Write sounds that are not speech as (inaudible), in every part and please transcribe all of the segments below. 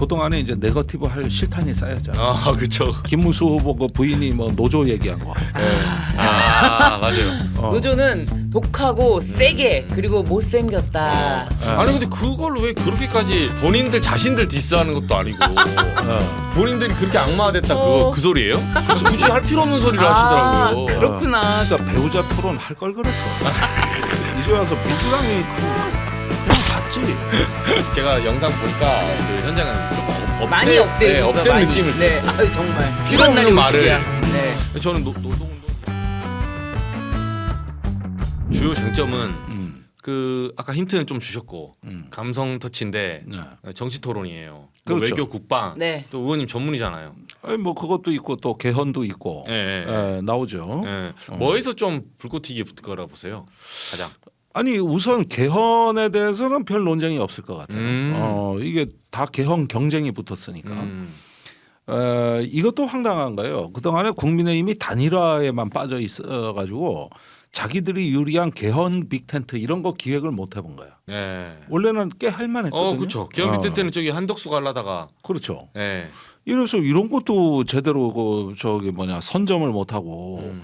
그동안에 이제 네거티브 할 실탄이 쌓였잖아. 아 그쵸. 김문수 후보 그 부인이 뭐 노조 얘기한 거. 아 맞아요. 어. 노조는 독하고 세게 그리고 못생겼다. 예. 아니 근데 그걸 왜 그렇게까지 본인들 자신들 디스하는 것도 아니고 어. 본인들이 그렇게 악마됐다 그거 어. 그 소리예요? 그래서 굳이 할 필요 없는 소리를 아, 하시더라고요. 그렇구나. 진짜 배우자 토론 할 걸 그랬어. (laughs) 이제 와서 민주당이 그 봤지. (laughs) 제가 영상 보니까 그 현장은 조금 업, 업된, 많이 업돼 네, 있어 업된 많이. 느낌을 네. 아유 정말 필요 날이 없는 올 말을. 네. 저는 노, 노동운동 주요 쟁점은 음. 그 아까 힌트는 좀 주셨고 음. 감성 터치인데 네. 정치 토론이에요. 뭐 그렇죠. 외교 국방 네. 또 의원님 전문이잖아요. 아니 뭐 그것도 있고 또 개헌도 있고 예, 예, 예. 예, 나오죠. 예. 어. 뭐에서 좀 불꽃 튀기 붙을 거라 보세요. 가장. 아니 우선 개헌에 대해서는 별 논쟁이 없을 것 같아요. 음. 어 이게 다 개헌 경쟁이 붙었으니까. 음. 에, 이것도 황당한 거예요. 그동안에 국민의힘이 단일화에만 빠져 있어 가지고 자기들이 유리한 개헌 빅텐트 이런 거 기획을 못 해본 거야. 예. 원래는 꽤 할만했거든요. 어, 그렇죠. 기업 밑에 어, 때는 저기 한덕수 갈라다가 그렇죠. 예. 이래서 이런 것도 제대로 그 저기 뭐냐 선점을 못 하고 음.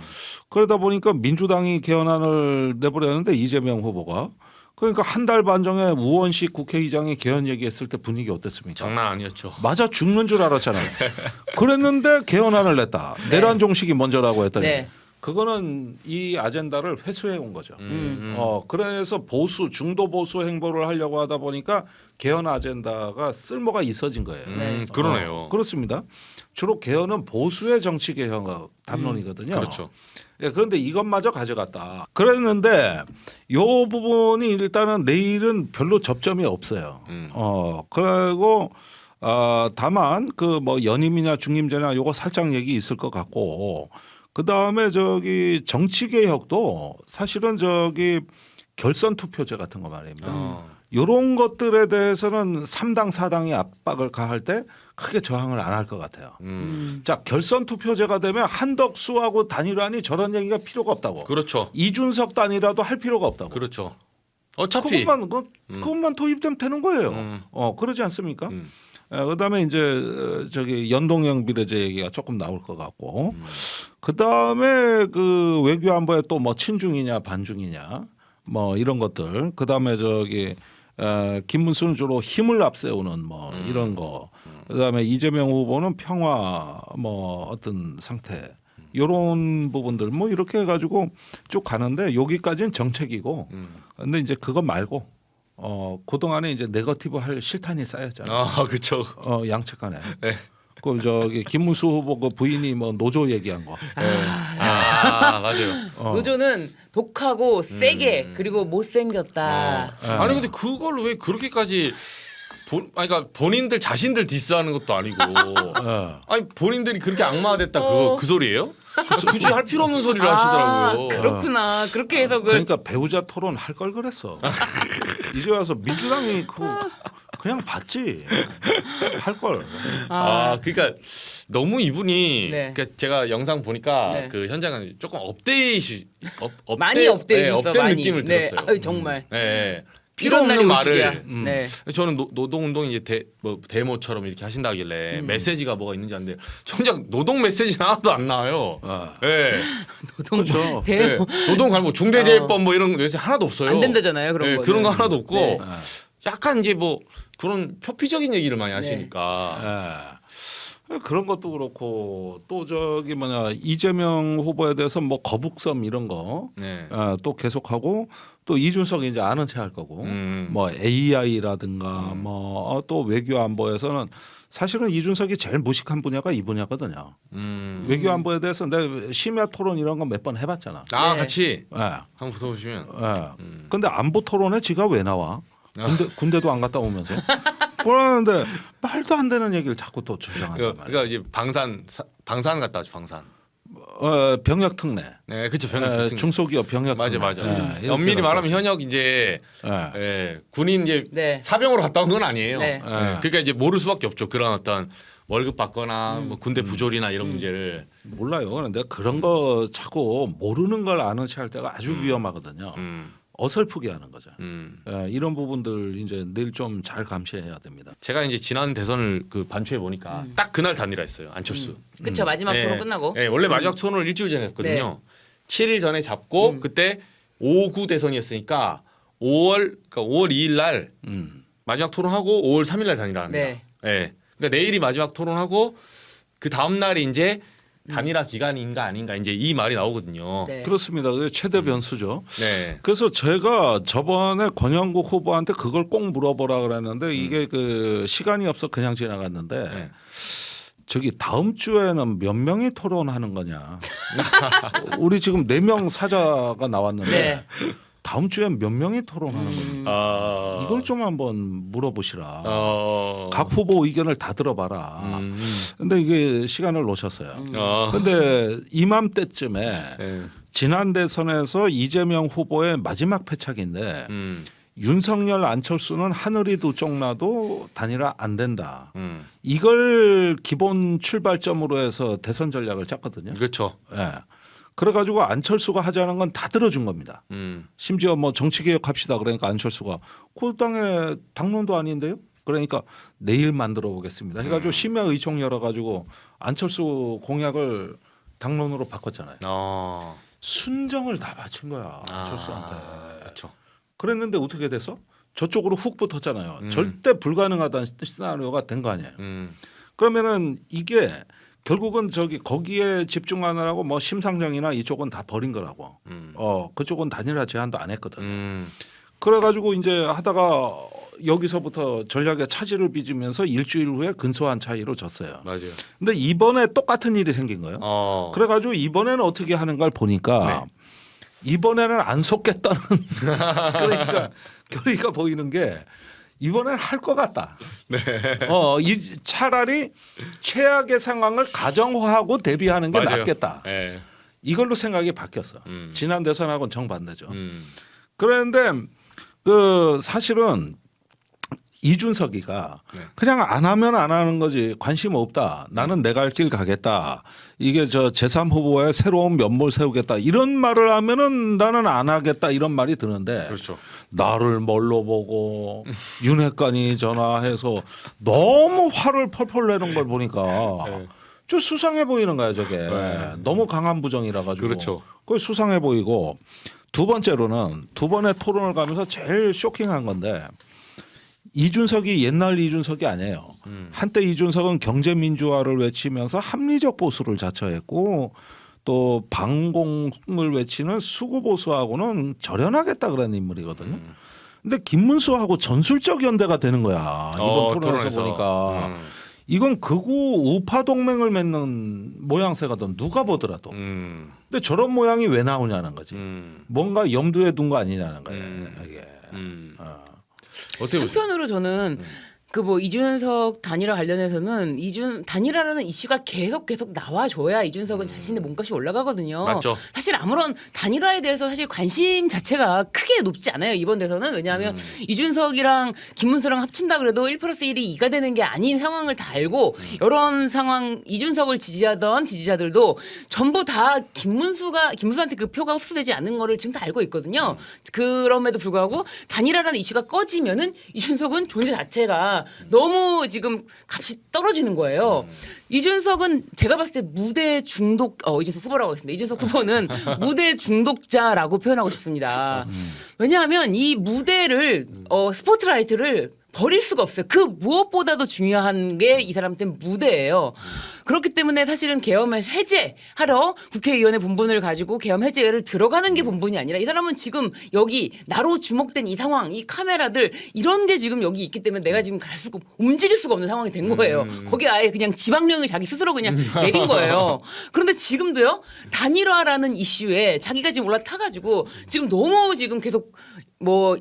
그러다 보니까 민주당이 개헌안을 내버렸는데 이재명 후보가 그러니까 한 달 반 전에 우원식 국회의장이 개헌 얘기했을 때 분위기 어땠습니까? 장난 아니었죠. 맞아 죽는 줄 알았잖아요. (laughs) 그랬는데 개헌안을 냈다. 내란 종식이 먼저라고 했더니 네. 그거는 이 아젠다를 회수해 온 거죠. 음. 어 그래서 보수 중도 보수 행보를 하려고 하다 보니까 개헌 아젠다가 쓸모가 있어진 거예요. 음, 네. 그러네요. 어, 그렇습니다. 주로 개헌은 보수의 정치 개헌 담론이거든요. 그렇죠. 예, 그런데 이것마저 가져갔다. 그랬는데 요 부분이 일단은 내일은 별로 접점이 없어요. 음. 어 그리고 어, 다만 그 뭐 연임이냐 중임제냐 요거 살짝 얘기 있을 것 같고 그 다음에 저기 정치 개혁도 사실은 저기 결선 투표제 같은 거 말입니다. 어. 요런 것들에 대해서는 3당 4당이 압박을 가할 때 크게 저항을 안 할 것 같아요. 음. 음. 자 결선 투표제가 되면 한덕수하고 단일화니 저런 얘기가 필요가 없다고. 그렇죠. 이준석 단일화도 할 필요가 없다고. 그렇죠. 어차피 그것만 그, 음. 그것만 도입되면 되는 거예요. 음. 어 그러지 않습니까? 음. 에, 그다음에 이제 어, 저기 연동형 비례제 얘기가 조금 나올 것 같고 음. 그다음에 그 외교안보에 또 뭐 친중이냐 반중이냐 뭐 이런 것들 그다음에 저기 에, 김문수는 주로 힘을 앞세우는 뭐 음. 이런 거 그다음에 이재명 후보는 평화 뭐 어떤 상태 요런 부분들 뭐 이렇게 해가지고 쭉 가는데 여기까지는 정책이고 음. 근데 이제 그거 말고 어 그동안에 이제 네거티브 할 실탄이 쌓였잖아요. 아, 그렇죠. 어 양측 간에. 네. 그 저기 김문수 후보 그 부인이 뭐 노조 얘기한 거. 아, 맞아요. 어. 노조는 독하고 세게 음. 그리고 못생겼다. 어. 아니 근데 그걸 왜 그렇게까지 본 아니 그러니까 본인들 자신들 디스하는 것도 아니고 어. 아니 본인들이 그렇게 악마됐다 그거 어. 그 소리예요? 그래서 굳이 할 필요 없는 소리를 아, 하시더라고요. 그렇구나. 그렇게 해석을 그러니까 배우자 토론 할 걸 그랬어. (laughs) 이제 와서 민주당이 그 그냥 봤지. 할 걸. 아, 그러니까 너무 이분이 네. 그러니까 제가 영상 보니까 네. 그 현장은 조금 업데이시 업, 업데, 많이 업돼 네, 있어 업된 많이. 느낌을 네. 들었어요. 아유, 정말. 네, 네. 필요 없는. 말을 음. 네. 저는 노, 노동운동이 이제 대, 뭐 데모처럼 이렇게 하신다길래 음. 메시지가 뭐가 있는지 아는데 정작 노동 메시지는 하나도 안 나와요. 어. 네. (laughs) 노동 그렇죠. 대 네. 노동 갈뭐 중대재해법 뭐 이런 메시지 하나도 없어요. 안 된다잖아요. 그런 네, 거. 그런 거 하나도 없고 네. 예. 약간 이제 뭐 그런 표피적인 얘기를 많이 네. 하시니까 예. 그런 것도 그렇고 또 저기 뭐냐 이재명 후보에 대해서 뭐 거북섬 이런 거 네. 어, 또 계속하고 또 이준석이 이제 아는 체할 거고 음. 뭐 AI라든가 음. 뭐또 외교 안보에서는 사실은 이준석이 제일 무식한 분야가 이 분야거든요. 음. 외교 안보에 대해서 내가 심야 토론 이런 거 몇 번 해봤잖아. 아 네. 같이 예. 한번 붙어보시면 예. 음. 근데 안보 토론에 지가 왜 나와? 군대, (laughs) 군대도 안 갔다 오면서 그러는데 말도 안 되는 얘기를 자꾸 또 주장한단 그러니까, 말이야. 그러니까 이제 방산 사, 방산 갔다 왔죠 방산. 어, 병역 특례, 네, 그렇죠. 에, 병역 중소기업 병역 맞아 특례. 맞아. 예, 이렇게 엄밀히 말하면. 현역 이제 예. 예, 군인 이제 네. 사병으로 갔다 온 건 아니에요. 네. 예, 네. 그러니까 이제 모를 수밖에 없죠. 그런 어떤 월급 받거나 음. 뭐 군대 부조리나 이런 문제를. 몰라요. 근데 그런 거 자꾸 모르는 걸 아는 체할 때가 아주 음. 위험하거든요. 음. 어설프게 하는 거죠. 음. 예, 이런 부분들 이제 늘 좀 잘 감시해야 됩니다. 제가 이제 지난 대선을 그 반추해 보니까 음. 딱 그날 단일화 했어요. 안철수. 그쵸 마지막 네. 토론 끝나고. 네, 원래 마지막 토론을 일주일 전에 했거든요. 네. 7일 전에 잡고 음. 그때 5구 대선이었으니까 5월 그러니까 5월 2일 날 음. 마지막 토론하고 5월 3일 날 단일화합니다. 네. 네. 그러니까 내일이 마지막 토론하고 그 다음 날이 이제 단일화 기간인가 아닌가 이제 이 말이 나오거든요. 네. 그렇습니다. 그게 최대 변수죠. 네. 그래서 제가 저번에 권영국 후보한테 그걸 꼭 물어보라 그랬는데 이게 그 시간이 없어 그냥 지나갔는데 음. 네. 저기 다음 주에는 몇 명이 토론하는 거냐? (laughs) 우리 지금 네 명 사자가 나왔는데 네. 다음 주엔 몇 명이 토론하는? 음. 아 이걸 좀 한번 물어보시라. 어... 각 후보 의견을 다 들어봐라. 음. 근데 이게 시간을 놓쳤어요. 음. 어. 근데 이맘때쯤에 네. 지난 대선에서 이재명 후보의 마지막 패착인데 음. 윤석열 안철수는 하늘이 두쪽 나도 단일화 안 된다. 음. 이걸 기본 출발점으로 해서 대선 전략을 짰거든요. 그렇죠. 예. 그래가지고 안철수가 하자는 건 다 들어준 겁니다. 음. 심지어 뭐 정치개혁 합시다 그러니까 안철수가 그 당의 당론도 아닌데요. 그러니까 내일 만들어 보겠습니다. 해가지고 심야 의총 열어가지고 안철수 공약을 당론으로 바꿨잖아요. 어. 순정을 다 바친 거야 안철수한테. 아, 그렇죠. 그랬는데 어떻게 됐어? 저쪽으로 훅 붙었잖아요. 음. 절대 불가능하다는 시나리오가 된 거 아니에요. 음. 그러면은 이게 결국은 저기 거기에 집중하느라고 뭐 심상정이나 이쪽은 다 버린 거라고. 음. 어 그쪽은 단일화 제안도 안 했거든. 음. 그래가지고 이제 하다가 여기서부터 전략의 차질을 빚으면서 일주일 후에 근소한 차이로 졌어요. 맞아요. 근데 이번에 똑같은 일이 생긴 거예요. 어. 그래가지고 이번에는 어떻게 하는가를 보니까 이번에는 안 속겠다는 (laughs) 그러니까 (laughs) 결의가 보이는 게 이번엔 할 것 같다. 어, 이 차라리 최악의 상황을 가정화하고 대비하는 게 맞아요. 낫겠다. 예. 이걸로 생각이 바뀌었어. 음. 지난 대선하고는 정반대죠. 음. 그런데 그 사실은 이준석이가 네. 그냥 안 하면 안 하는 거지 관심 없다. 나는 내갈길 가겠다. 이게 저 제3 후보의 새로운 면모를 세우겠다. 이런 말을 하면은 나는 안 하겠다. 이런 말이 드는데 그렇죠. 나를 뭘로 보고 윤핵관이 전화해서 너무 화를 펄펄 내는 걸 보니까 네. 좀 수상해 보이는 거야 저게 네. 너무 강한 부정이라 가지고 그렇죠. 그게 수상해 보이고 두 번째로는 두 번의 토론을 가면서 제일 쇼킹한 건데 이준석이 옛날 이준석이 아니에요. 음. 한때 이준석은 경제 민주화를 외치면서 합리적 보수를 자처했고 또 방공을 외치는 수구 보수하고는 절연하겠다 그런 인물이거든요. 음. 근데 김문수하고 전술적 연대가 되는 거야 이번 어, 토론에서 토론에서. 보니까 음. 이건 극우 우파 동맹을 맺는 모양새거든 누가 보더라도. 음. 근데 저런 모양이 왜 나오냐는 거지. 음. 뭔가 염두에 둔 거 아니냐는 거예요. 음. 이게. 음. 어. 어떻게 보세요? 한편으로 저는 음. 그 뭐 이준석 단일화 관련해서는 이준 단일화라는 이슈가 계속 계속 나와줘야 이준석은 자신의 몸값이 올라가거든요. 음. 맞죠. 사실 아무런 단일화에 대해서 사실 관심 자체가 크게 높지 않아요 이번 대선은 왜냐하면 음. 이준석이랑 김문수랑 합친다 그래도 1 플러스 1이 2가 되는 게 아닌 상황을 다 알고 음. 이런 상황 이준석을 지지하던 지지자들도 전부 다 김문수가 김문수한테 그 표가 흡수되지 않는 거를 지금 다 알고 있거든요. 그럼에도 불구하고 단일화라는 이슈가 꺼지면은 이준석은 존재 자체가 너무 지금 값이 떨어지는 거예요. 이준석은 제가 봤을 때 무대 중독 어 이준석 후보라고 하겠습니다. 이준석 후보는 (laughs) 무대 중독자라고 표현하고 싶습니다. 왜냐하면 이 무대를 어 스포트라이트를 버릴 수가 없어요. 그 무엇보다도 중요한 게 이 사람한테는 무대예요. 그렇기 때문에 사실은 계엄을 해제하러 국회의원의 본분을 가지고 계엄 해제를 들어가는 게 본분이 아니라 이 사람은 지금 여기 나로 주목된 이 상황, 이 카메라들 이런 게 지금 여기 있기 때문에 내가 지금 갈 수가 움직일 수가 없는 상황이 된 거예요. 거기 아예 그냥 지방령을 자기 스스로 그냥 내린 거예요. 그런데 지금도요 단일화라는 이슈에 자기가 지금 올라타가지고 지금 너무 지금 계속 뭐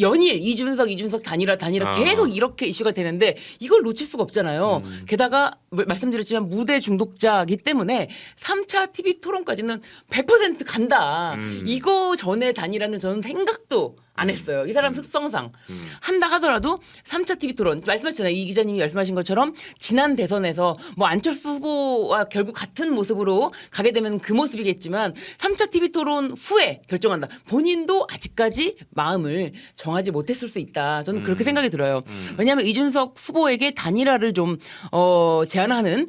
연일 이준석 이준석 단일화 단일화 아. 계속 이렇게 이슈가 되는데 이걸 놓칠 수가 없잖아요. 게다가 뭐- 말씀드렸지만 무대 중독자이기 때문에 3차 TV 토론까지는 100% 간다. 음. 이거 전에 단일화는 저는 생각도 안 했어요. 이 사람 특성상 한다 하더라도 3차 TV 토론 말씀하셨잖아요. 이 기자님이 말씀하신 것처럼 지난 대선에서 뭐 안철수 후보와 결국 같은 모습으로 가게 되면 그 모습이겠지만 3차 TV 토론 후에 결정한다. 본인도 아직까지 마음을 정하지 못했을 수 있다. 저는 그렇게 생각이 들어요. 왜냐하면 이준석 후보에게 단일화를 좀 어, 제안하는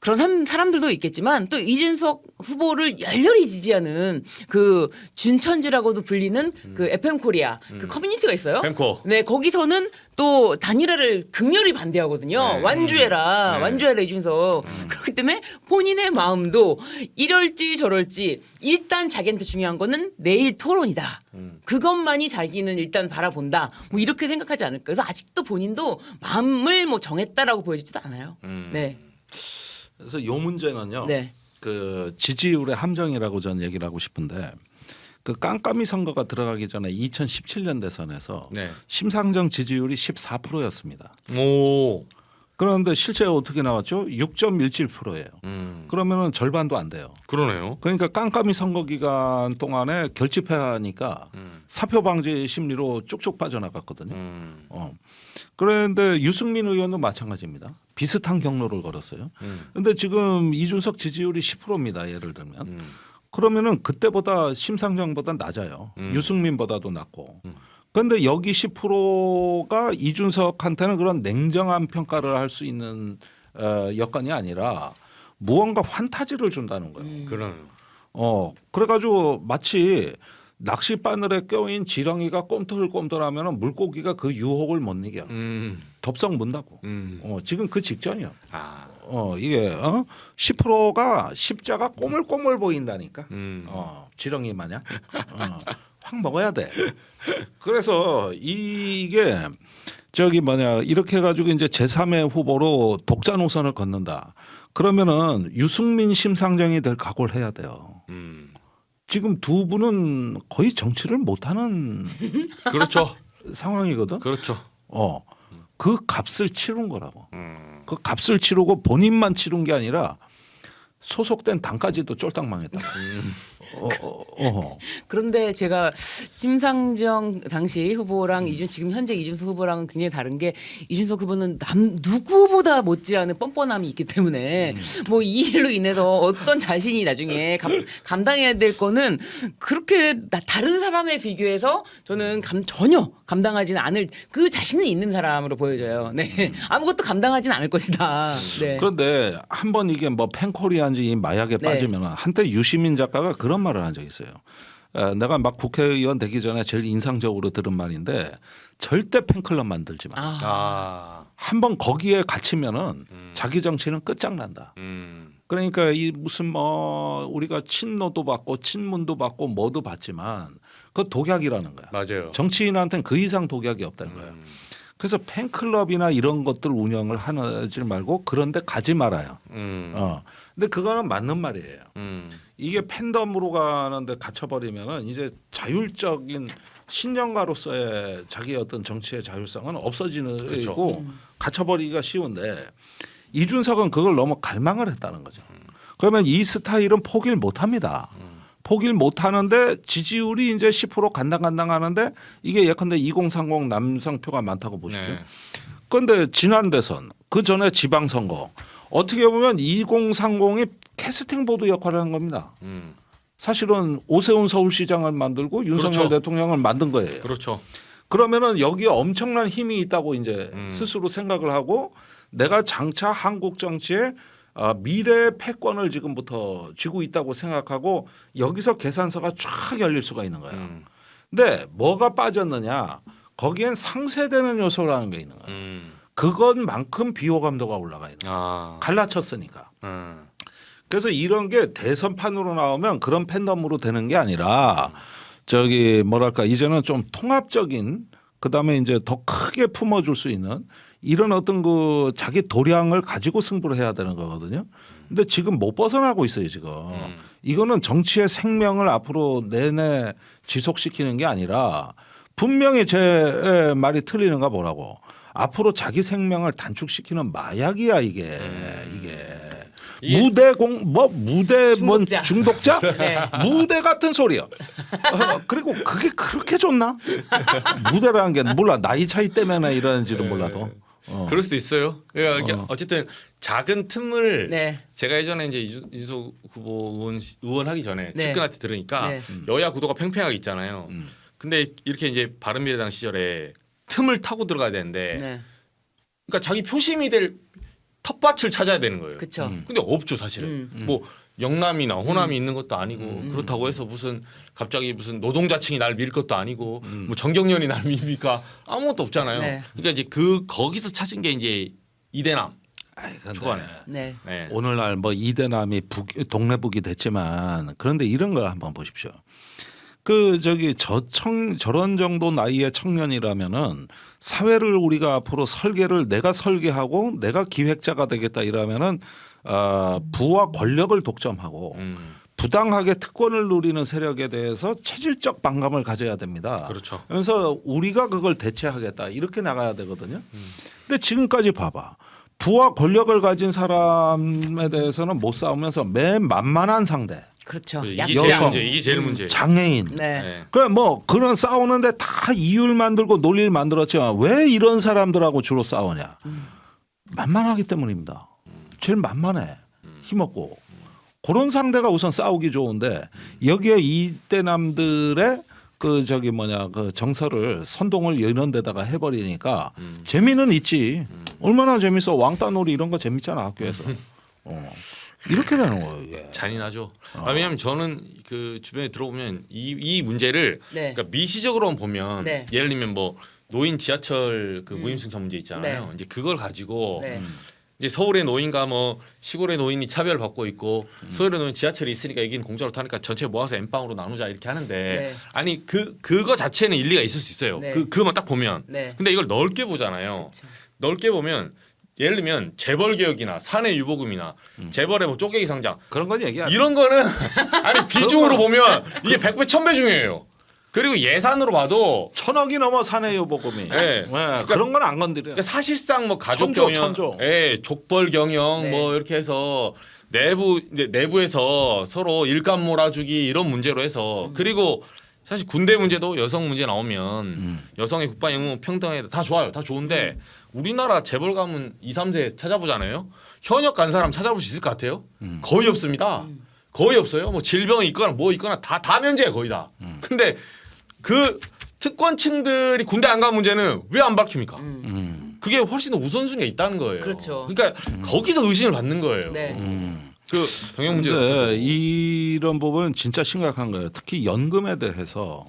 그런 사람- 사람들도 있겠지만 또 이준석 후보를 열렬히 지지하는 그 준천지라고도 불리는 그 FM 코리아 그 커뮤니티가 있어요. 펜코. 네 거기서는 또 단일화를 극렬히 반대하거든요. 네. 완주해라, 네. 완주해라 이준석. 그렇기 때문에 본인의 마음도 이럴지 저럴지 일단 자기한테 중요한 거는 내일 토론이다. 그것만이 자기는 일단 바라본다. 뭐 이렇게 생각하지 않을까. 그래서 아직도 본인도 마음을 뭐 정했다라고 보여지지도 않아요. 음. 네, 그래서 요 문제는요. 네. 그 지지율의 함정이라고 저는 얘기를 하고 싶은데 그 깜깜이 선거가 들어가기 전에 2017년 대선에서 네. 심상정 지지율이 14%였습니다. 오. 그런데 실제 어떻게 나왔죠? 6.17%예요. 음. 그러면은 절반도 안 돼요. 그러네요. 그러니까 깜깜이 선거 기간 동안에 결집하니까 음. 사표 방지 심리로 쭉쭉 빠져나갔거든요. 음. 어. 그런데 유승민 의원도 마찬가지입니다. 비슷한 경로를 걸었어요. 음. 근데 지금 이준석 지지율이 10%입니다. 예를 들면. 음. 그러면은 그때보다 심상정보다 낮아요. 음. 유승민보다도 낮고. 음. 그런데 여기 10%가 이준석한테는 그런 냉정한 평가를 할 수 있는 어, 여건이 아니라 무언가 환타지를 준다는 거예요. 음. 그러네요. 어 그래가지고 마치 낚시 바늘에 껴인 지렁이가 꼼틀꼼틀하면 물고기가 그 유혹을 못 이겨 음. 덥석 문다고. 음. 어 지금 그 직전이야. 아. 어 이게 어 10%가 십자가 꼬물꼬물 보인다니까. 음. 어 지렁이 마냥 어, 확 먹어야 돼. (laughs) 그래서 이게 저기 뭐냐 이렇게 해가지고 이제 제3의 후보로 독자 노선을 걷는다. 그러면은 유승민 심상정이 될 각오를 해야 돼요. 음. 지금 두 분은 거의 정치를 못하는 (laughs) 그렇죠. 상황이거든. 그렇죠. 어, 그 값을 치른 거라고. 음. 그 값을 치르고 본인만 치른 게 아니라 소속된 당까지도 쫄딱 망했다. 음. 어, 어, 어. 그런데 제가 심상정 당시 후보랑 이준 지금 현재 이준석 후보랑은 굉장히 다른 게 이준석 후보는 남 누구보다 못지않은 뻔뻔함이 있기 때문에 뭐 이 일로 인해서 어떤 자신이 나중에 감, 감당해야 될 거는 그렇게 나, 다른 사람에 비교해서 저는 감, 전혀 감당하지는 않을 그 자신은 있는 사람으로 보여져요. 네 아무것도 감당하지는 않을 것이다. 네. 그런데 한번 이게 뭐 팬코리아인지 이 마약에 네. 빠지면 한때 유시민 작가가 그런 말을 한 적이 있어요. 에, 내가 막 국회의원 되기 전에 제일 인상적으로 들은 말인데 절대 팬클럽 만들지 마. 아, 아. 한번 거기에 갇히면은 음. 자기 정치는 끝장난다. 음. 그러니까 이 무슨 뭐 우리가 친노도 받고 친문도 받고 뭐도 받지만 그 독약이라는 거야. 맞아요. 정치인한테는 그 이상 독약이 없다는 거야. 음. 그래서 팬클럽이나 이런 것들 운영을 하지 말고 그런데 가지 말아요. 음. 어. 근데 그거는 맞는 말이에요. 음. 이게 팬덤으로 가는데 갇혀버리면은 이제 자율적인 신령가로서의 자기 어떤 정치의 자율성은 없어지는 그렇죠. 거고 갇혀버리기가 쉬운데 이준석은 그걸 너무 갈망을 했다는 거죠. 그러면 이 스타일은 포기를 못 합니다. 포기를 못 하는데 지지율이 이제 10% 간당간당 하는데 이게 예컨대 2030 남성표가 많다고 보십시오. 네. 그런데 지난 대선 그 전에 지방선거 어떻게 보면 2030이 캐스팅 보드 역할을 한 겁니다. 음. 사실은 오세훈 서울시장을 만들고 윤석열 그렇죠. 대통령을 만든 거예요. 그렇죠. 그러면은 여기에 엄청난 힘이 있다고 이제 음. 스스로 생각을 하고 내가 장차 한국 정치에 아, 미래 패권을 지금부터 쥐고 있다고 생각하고 여기서 계산서가 쫙 열릴 수가 있는 거예요. 음. 근데 뭐가 빠졌느냐? 거기엔 상쇄되는 요소라는 게 있는 거예요. 음. 그것만큼 비호감도가 올라가 있는 거예요. 아. 갈라쳤으니까. 음. 그래서 이런 게 대선판으로 나오면 그런 팬덤으로 되는 게 아니라 저기 뭐랄까 이제는 좀 통합적인 그다음에 이제 더 크게 품어줄 수 있는 이런 어떤 그 자기 도량을 가지고 승부를 해야 되는 거거든요. 근데 지금 못 벗어나고 있어요 지금. 음. 이거는 정치의 생명을 앞으로 내내 지속시키는 게 아니라 분명히 제 말이 틀리는가 보라고. 앞으로 자기 생명을 단축시키는 마약이야 이게 음. 이게. 이게- 무대 공 뭐 무대 뭔 중독자. 중독자? (laughs) 네. 무대 같은 소리야. 어, 그리고 그게 그렇게 좋나? 무대라는 게 몰라 나이 차이 때문에 이러는지는 몰라도. 어. 그럴 수도 있어요. 그러니까 이게 어. 어쨌든 작은 틈을 네. 제가 예전에 이제 이준석 후보 의원, 시- 의원 하기 전에 네. 측근한테 들으니까 네. 여야 구도가 팽팽하게 있잖아요. 음. 근데 이렇게 이제 바른미래당 시절에 틈을 타고 들어가야 되는데 네. 그러니까 자기 표심이 될 텃밭을 찾아야 되는 거예요. 그렇죠. 음. 근데 없죠 사실은. 음. 뭐 영남이나 호남이 음. 있는 것도 아니고 음. 그렇다고 해서 무슨 갑자기 무슨 노동자층이 날 밀 것도 아니고 음. 뭐 정경련이 날 밉니까 아무것도 없잖아요. 네. 그러니까 이제 그 거기서 찾은 게 이제 이대남. 아이, 근데 초반에. 네. 네. 오늘날 뭐 이대남이 북, 동네북이 됐지만 그런데 이런 걸 한번 보십시오. 그 저기 저청 저런 정도 나이의 청년이라면은 사회를 우리가 앞으로 설계를 내가 설계하고 내가 기획자가 되겠다 이러면은 어, 부와 권력을 독점하고 음, 부당하게 특권을 누리는 세력에 대해서 체질적 반감을 가져야 됩니다. 그렇죠. 그래서 우리가 그걸 대체하겠다 이렇게 나가야 되거든요. 근데 지금까지 봐봐. 부와 권력을 가진 사람에 대해서는 못 싸우면서 맨 만만한 상대, 그렇죠. 이게 약자. 제일 여성. 문제. 이게 제일 문제. 장애인. 네. 네. 그래 뭐 그런 싸우는데 다 이유를 만들고 논리를 만들었지만 왜 이런 사람들하고 주로 싸우냐? 만만하기 때문입니다. 제일 만만해, 힘없고 그런 상대가 우선 싸우기 좋은데 여기에 이때남들의 그 저기 뭐냐 그 정서를 선동을 이런 데다가 해버리니까 음. 재미는 있지. 얼마나 재밌어 왕따놀이 이런 거 재밌잖아 학교에서. (laughs) 어. 이렇게 되는 거예요 이게. 잔인하죠. 아, 왜냐하면 저는 그 주변에 들어보면 이, 이 문제를 네. 그러니까 미시적으로만 보면 네. 예를 들면 뭐 노인 지하철 그 음. 무임승차 문제 있잖아요. 네. 이제 그걸 가지고 네. 이제 서울의 노인과 뭐 시골의 노인이 차별 받고 있고 음. 서울의 노인 지하철이 있으니까 여기는 공짜로 타니까 전체 모아서 엠빵으로 나누자 이렇게 하는데 네. 아니 그 그거 자체는 일리가 있을 수 있어요. 네. 그 그것만 딱 보면. 네. 근데 이걸 넓게 보잖아요. 그렇죠. 넓게 보면 예를 들면 재벌 개혁이나 사내 유보금이나 재벌의 뭐 쪼개기 상장 그런 건 얘기 안 해. 이런 거는 (laughs) 아니 비중으로 보면 이게 100배 1000배 중요해요. 그리고 예산으로 봐도 천억이 넘어 사내 요 보금이. 네. 그런 건 안 건드려. 그러니까 사실상 뭐 가족 천조, 경영, 천조. 예, 족벌 경영 네. 뭐 이렇게 해서 내부 이제 내부에서 서로 일감 몰아주기 이런 문제로 해서 음. 그리고 사실 군대 문제도 여성 문제 나오면 음. 여성의 국방 의무 평등에 다 좋아요. 다 좋은데 음. 우리나라 재벌 가문 2, 3세 찾아보잖아요. 현역 간 사람 찾아볼 수 있을 것 같아요? 음. 거의 없습니다. 음. 거의 없어요. 뭐 질병이 있거나 뭐 있거나 다 다 면제야 거의 다. 음. 근데 그 특권층들이 군대 안 간 문제는 왜 안 밝힙니까? 음. 음. 그게 훨씬 더 우선순위가 있다는 거예요. 그렇죠. 그러니까 거기서 의심을 받는 거예요. 네. 음. 그 병역 문제. 근데 이런 부분은 진짜 심각한 거예요. 특히 연금에 대해서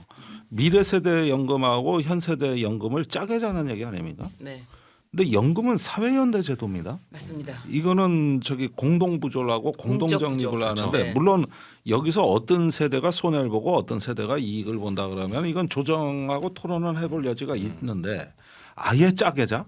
미래 세대 연금하고 현 세대 연금을 짜게 자는 얘기 아닙니까? 네. 근데 연금은 사회연대 제도입니다. 맞습니다. 이거는 저기 공동부조라고 공동정립을 부조. 하는데 그렇죠. 네. 물론 여기서 어떤 세대가 손해를 보고 어떤 세대가 이익을 본다 그러면 이건 조정하고 토론을 해볼 여지가 있는데 아예 짜게 자?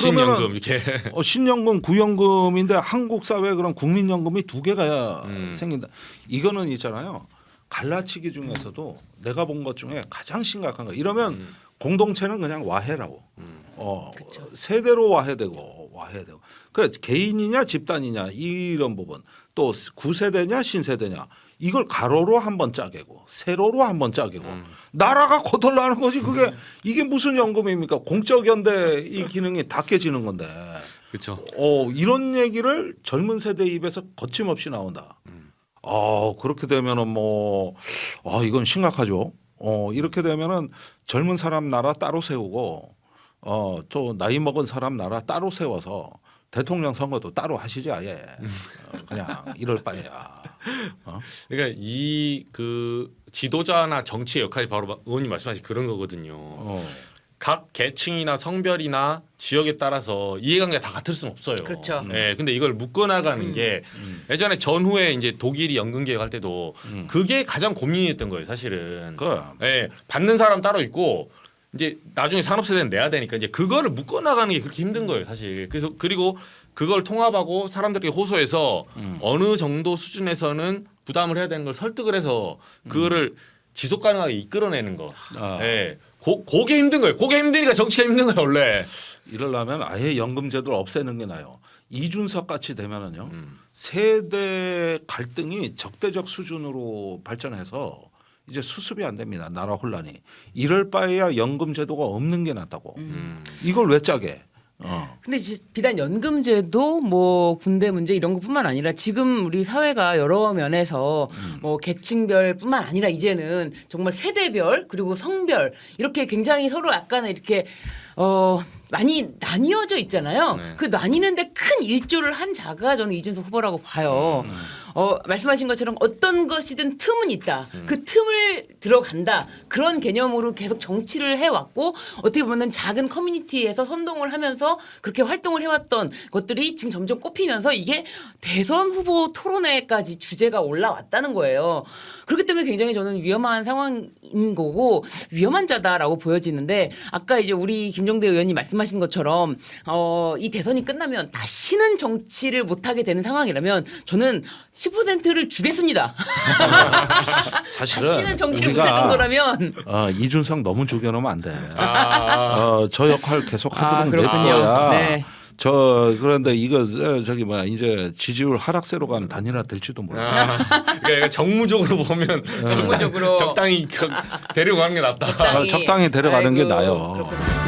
신연금 이렇게. (laughs) 어, 신연금, 구연금인데 한국 사회에 그런 국민연금이 두 개가 음. 생긴다. 이거는 있잖아요. 갈라치기 중에서도 내가 본 것 중에 가장 심각한 거. 이러면 음. 공동체는 그냥 와해라고. 음. 어, 그쵸. 세대로 와해되고 와해되고. 그 개인이냐 집단이냐 이런 부분. 또 구세대냐 신세대냐 이걸 가로로 한번 짜개고 세로로 한번 짜개고 음. 나라가 거덜나는 거지 그게 이게 무슨 연금입니까 공적 연대 이 기능이 다 깨지는 건데 그렇죠. 어 이런 얘기를 젊은 세대 입에서 거침없이 나온다. 음. 어 그렇게 되면은 뭐 어, 이건 심각하죠. 어 이렇게 되면은 젊은 사람 나라 따로 세우고 어 또 나이 먹은 사람 나라 따로 세워서 대통령 선거도 따로 하시지 아예 어, 그냥 이럴 바에야. 어? 그러니까 이 그 지도자나 정치의 역할이 바로 의원님 말씀하신 그런 거거든요. 어. 각 계층이나 성별이나 지역에 따라서 이해관계가 다 같을 수는 없어요. 그렇죠. 예, 근데 이걸 묶어나가는 음. 게 음. 예전에 전후에 이제 독일이 연금 개혁할 때도 음. 그게 가장 고민이었던 거예요, 사실은. 그 예, 받는 사람 따로 있고 이제 나중에 산업 세대는 내야 되니까 이제 그거를 묶어 나가는 게 그렇게 힘든 거예요, 사실. 그래서 그리고 그걸 통합하고 사람들에게 호소해서 음. 어느 정도 수준에서는 부담을 해야 되는 걸 설득을 해서 그거를 지속 가능하게 이끌어내는 거. 아. 예. 고, 그게 힘든 거예요. 그게 힘드니까 정치가 힘든 거예요 원래. 이러려면 아예 연금 제도를 없애는 게 나요. 이준석 같이 되면은요 음. 세대 갈등이 적대적 수준으로 발전해서 이제 수습이 안 됩니다. 나라 혼란이. 이럴 바에야 연금 제도가 없는 게 낫다고. 음. 이걸 왜 짜게? 어. 근데 지- 비단 연금제도 뭐 군대 문제 이런 것뿐만 아니라 지금 우리 사회가 여러 면에서 뭐 계층별뿐만 아니라 이제는 정말 세대별 그리고 성별 이렇게 굉장히 서로 약간 이렇게 어 많이 나뉘어져 있잖아요. 네. 그 나뉘는데 큰 일조를 한 자가 저는 이준석 후보라고 봐요. 어 말씀하신 것처럼 어떤 것이든 틈은 있다. 그 틈을 들어간다. 그런 개념으로 계속 정치를 해왔고 어떻게 보면 작은 커뮤니티에서 선동을 하면서 그렇게 활동을 해왔던 것들이 지금 점점 꼽히면서 이게 대선 후보 토론회까지 주제가 올라왔다는 거예요. 그렇기 때문에 굉장히 저는 위험한 상황인 거고 위험한 자다라고 보여지는데 아까 이제 우리 김종대 의원님 말씀하신 것처럼 어, 이 대선이 끝나면 다시는 정치를 못하게 되는 상황이라면 저는 10%를 주겠습니다. (laughs) 사실은 다시는 정치를 우리가 못할 정도라면 어, 이준석 너무 죽여놓으면 안 돼. 아, 어, 저 역할 계속 아, 하도록 그렇군요. 내거야. 네. 저 그런데 이거 어, 저기 뭐야 이제 지지율 하락세로 가면 단일화 될지도 몰라. 아, 그러니까 정무적으로 보면 정무적으로 적당히 그- 데리고 가는 게 낫다. 어, 적당히 데려가는 게 아이고, 나아요. 그렇군요.